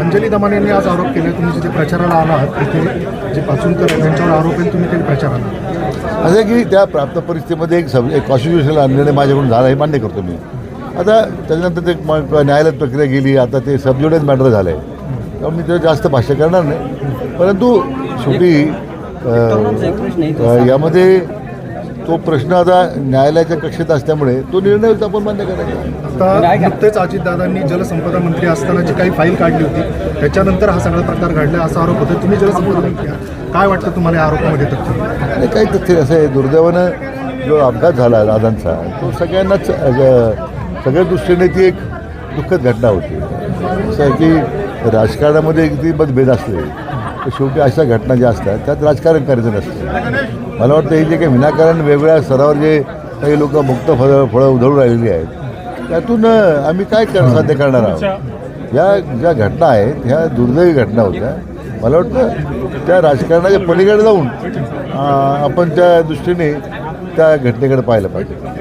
अंजली दमाने यांनी आज आरोप केले. तुम्ही जिथे प्रचाराला आला आहात तिथे जे पाचूनकर यांच्यावर त्यांच्यावर आरोप आहे तुम्ही ते प्रचाराला असं की त्या प्राप्त परिस्थितीमध्ये एक सब एक कॉन्स्टिट्युशनला निर्णय माझ्याकडून झाला हे मान्य करतो मी. आता त्याच्यानंतर ते न्यायालयात प्रक्रिया गेली आता ते सबज्युडियस मॅटर झालं आहे त्यामुळे मी त्यावर जास्त भाष्य करणार नाही. परंतु शेवटी यामध्ये तो प्रश्न आता न्यायालयाच्या कक्षेत असल्यामुळे तो निर्णय आपण मान्य करायचा. आता नुकतेच अजितदादांनी जलसंपदा मंत्री असताना जी काही फाईल काढली होती त्याच्यानंतर हा सगळा प्रकार घडला असा आरोप होता. तुम्ही जलसंपदा मंत्री आहात. काय वाटतं तुम्हाला या आरोपामध्ये तथ्य? आणि काही तथ्य असं आहे दुर्दैवानं जो अपघात झाला दादांचा तो सगळ्यांनाच सगळ्या दृष्टीने ती एक दुःखद घटना होती. असं आहे की राजकारणामध्ये किती मतभेद असले तर शेवटी अशा घटना ज्या असतात त्यात राजकारण करायचं नसतं. मला वाटतं हे जे काही विनाकारण वेगवेगळ्या स्तरावर जे काही लोक मुक्त फळं फळं उधळून राहिलेली आहेत त्यातून आम्ही काय कर साध्य करणार आहोत? या ज्या घटना आहेत ह्या दुर्दैवी घटना होत्या. मला वाटतं त्या राजकारणाच्या पलीकडे जाऊन आपण त्या दृष्टीने त्या घटनेकडे पाहिलं पाहिजे.